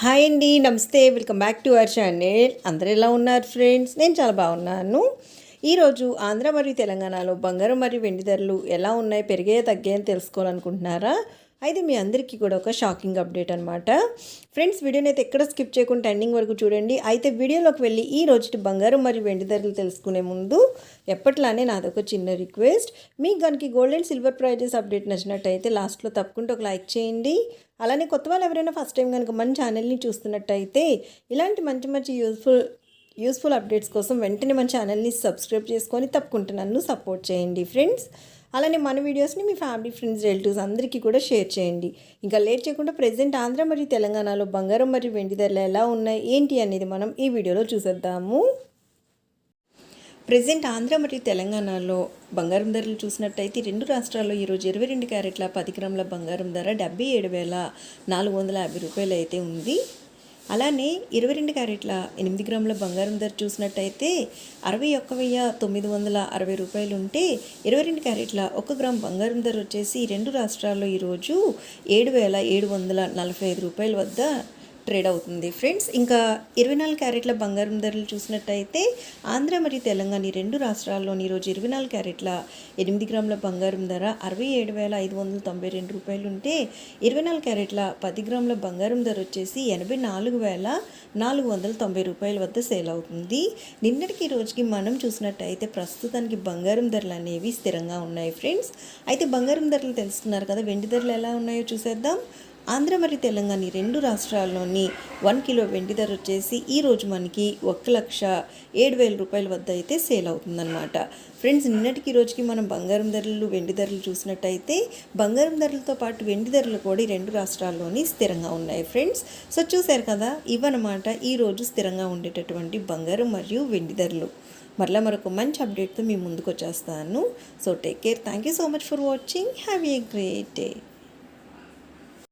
Hi అండి నమస్తే. Welcome back to our channel. అందరు ఎలా ఉన్నారు ఫ్రెండ్స్? నేను చాలా బాగున్నాను. ఈరోజు ఆంధ్ర మరియు తెలంగాణలో బంగారం మరియు వెండి ధరలు ఎలా ఉన్నాయి పెరిగాయో తగ్గాయని తెలుసుకోవాలనుకుంటున్నారా? అయితే మీ అందరికీ కూడా ఒక షాకింగ్ అప్డేట్ అనమాట ఫ్రెండ్స్ వీడియోని అయితే ఎక్కడ స్కిప్ చేయకుండా ఎండింగ్ వరకు చూడండి. అయితే వీడియోలోకి వెళ్ళి ఈ రోజు బంగారం మరియు వెండి ధరలు తెలుసుకునే ముందు ఎప్పట్లానే నాదొక చిన్న రిక్వెస్ట్. మీకు కనుక gold and silver prizes update నచ్చినట్టయితే లాస్ట్లో తప్పకుండా ఒక లైక్ చేయండి. అలానే కొత్త వాళ్ళు ఎవరైనా ఫస్ట్ టైం కనుక మన ఛానల్ని చూస్తున్నట్టయితే ఇలాంటి మంచి మంచి యూస్ఫుల్ యూస్ఫుల్ అప్డేట్స్ కోసం వెంటనే మన ఛానల్ని సబ్స్క్రైబ్ చేసుకొని తప్పకుండా నన్ను సపోర్ట్ చేయండి ఫ్రెండ్స్. అలానే మన వీడియోస్ని మీ ఫ్యామిలీ ఫ్రెండ్స్ రిలేటివ్స్ అందరికీ కూడా షేర్ చేయండి. ఇంకా లేట్ చేయకుండా ప్రజెంట్ ఆంధ్ర మరియు తెలంగాణలో బంగారం మరియు వెండి ధరలు ఎలా ఉన్నాయి ఏంటి అనేది మనం ఈ వీడియోలో చూసేద్దాము. ప్రజెంట్ ఆంధ్ర మరియు తెలంగాణలో బంగారం ధరలు చూసినట్టయితే రెండు రాష్ట్రాల్లో ఈరోజు ఇరవై రెండు క్యారెట్ల పది గ్రాముల బంగారం ధర డెబ్బై ఏడు వేల నాలుగు వందల యాభై రూపాయలు అయితే ఉంది. అలానే ఇరవై రెండు క్యారెట్ల ఎనిమిది గ్రాముల బంగారం ధర చూసినట్టయితే అరవై ఒక్క వెయ్యి తొమ్మిది వందల అరవై రూపాయలు ఉంటే ఇరవై రెండు క్యారెట్ల ఒక గ్రామ్ బంగారం ధర వచ్చేసి రెండు రాష్ట్రాల్లో ఈరోజు ఏడు వేల ఏడు వందల నలభై ఐదు రూపాయల వద్ద ట్రేడ్ అవుతుంది. ఫ్రెండ్స్ ఇంకా ఇరవై నాలుగు క్యారెట్ల బంగారం ధరలు చూసినట్టయితే ఆంధ్ర మరియు తెలంగాణ ఈ రెండు రాష్ట్రాల్లోని ఈరోజు ఇరవై నాలుగు క్యారెట్ల ఎనిమిది గ్రాముల బంగారం ధర అరవై ఏడు వేల ఐదు వందల తొంభై రెండు రూపాయలు ఉంటే ఇరవై నాలుగు క్యారెట్ల పది గ్రాముల బంగారం ధర వచ్చేసి ఎనభై నాలుగు వేల నాలుగు వందల తొంభై రూపాయల వద్ద సేల్ అవుతుంది. నిన్నటికి రోజుకి మనం చూసినట్టయితే ప్రస్తుతానికి బంగారం ధరలు అనేవి స్థిరంగా ఉన్నాయి. ఫ్రెండ్స్ అయితే బంగారం ధరలు తెలుసుకున్నారు కదా వెండి ధరలు ఎలా ఉన్నాయో చూసేద్దాం. ఆంధ్ర మరియు తెలంగాణ ఈ రెండు రాష్ట్రాల్లోని వన్ కిలో వెండి ధర వచ్చేసి ఈ రోజు మనకి ఒక లక్ష ఏడు వేల రూపాయల వద్ద అయితే సేల్ అవుతుందన్నమాట. ఫ్రెండ్స్ నిన్నటికి రోజుకి మనం బంగారం ధరలు వెండి ధరలు చూసినట్టయితే బంగారం ధరలతో పాటు వెండి ధరలు కూడా ఈ రెండు రాష్ట్రాల్లోని స్థిరంగా ఉన్నాయి ఫ్రెండ్స్. సో చూశారు కదా ఇవన్నమాట ఈరోజు స్థిరంగా ఉండేటటువంటి బంగారం మరియు వెండి ధరలు. మరలా మరొక మంచి అప్డేట్తో మీ ముందుకు వచ్చేస్తాను. So take care thank you so much for watching have a great day